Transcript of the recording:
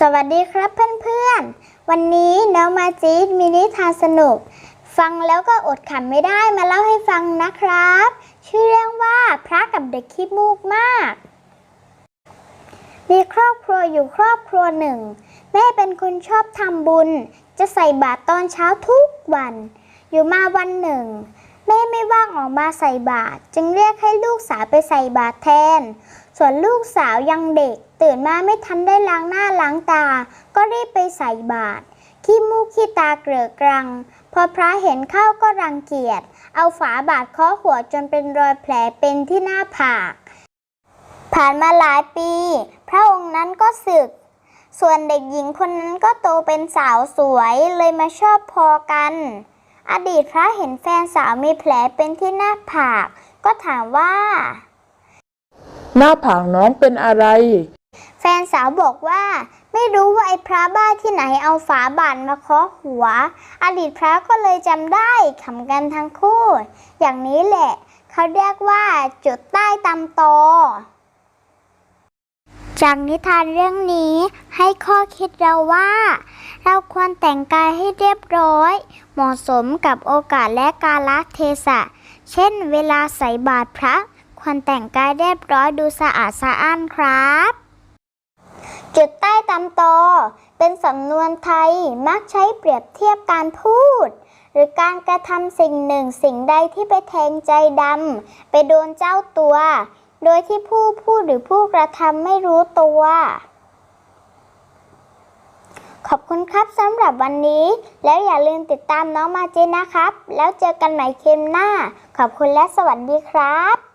สวัสดีครับเพื่อนๆ วันนี้น้องมาจีดมีนิทานสนุก ฟังแล้วก็อดขำไม่ได้มาเล่าให้ฟังนะครับ ชื่อเรื่องว่าพระกับเด็กขี้มูกมาก มีครอบครัวอยู่ครอบครัวหนึ่ง แม่เป็นคนชอบทำบุญ จะใส่บาตรตอนเช้าทุกวัน อยู่มาวันหนึ่ง แม่ไม่ว่างออกมาใส่บาตรจึงเรียกให้ลูกสาวไปใส่บาตรแทน ส่วนลูกสาวยังเด็ก ตื่นมาไม่ทันได้ล้างหน้าล้างตา ก็รีบไปใส่บาตรขี้มูกขี้ตาเกลือกรัง พอพระเห็นเข้าก็รังเกียจ เอาฝาบาตรเคาะหัวจนเป็นรอยแผลเป็นที่หน้าผาก ผ่านมาหลายปี พระองค์นั้นก็ศึก ส่วนเด็กหญิงคนนั้นก็โตเป็นสาวสวยเลยมาชอบพอกัน อดีตพระเห็นแฟนสาวมีแผลเป็นที่หน้าผาก ก็ถามว่า หน้าผากน้องเป็นอะไร แฟนสาวบอกว่า ไม่รู้ว่าไอ้พระบ้าที่ไหนเอาฝาบาทมาเคาะหัว อดีตพระก็เลยจำได้ขำกันทั้งคู่ อย่างนี้แหละ เขาเรียกว่าจุดใต้ตำตอจากนิทานเรื่องนี้ให้ข้อคิดเราว่า เราควรแต่งกายให้เรียบร้อย เหมาะสมกับโอกาสและกาลเทศะ เช่นเวลาใส่บาตรพระ ควรแต่งกายเรียบร้อยดูสะอาดสะอ้านครับ จุดใต้ตำตอ เป็นสำนวนไทยมักใช้เปรียบเทียบการพูด หรือการกระทำสิ่งหนึ่งสิ่งใดที่ไปแทงใจดำไปโดนเจ้าตัว โดยที่ผู้พูดหรือผู้กระทำไม่รู้ตัว ขอบคุณครับสำหรับวันนี้ แล้วอย่าลืมติดตามน้องมาเจนนะครับ แล้วเจอกันใหม่คลิปหน้า ขอบคุณและสวัสดีครับ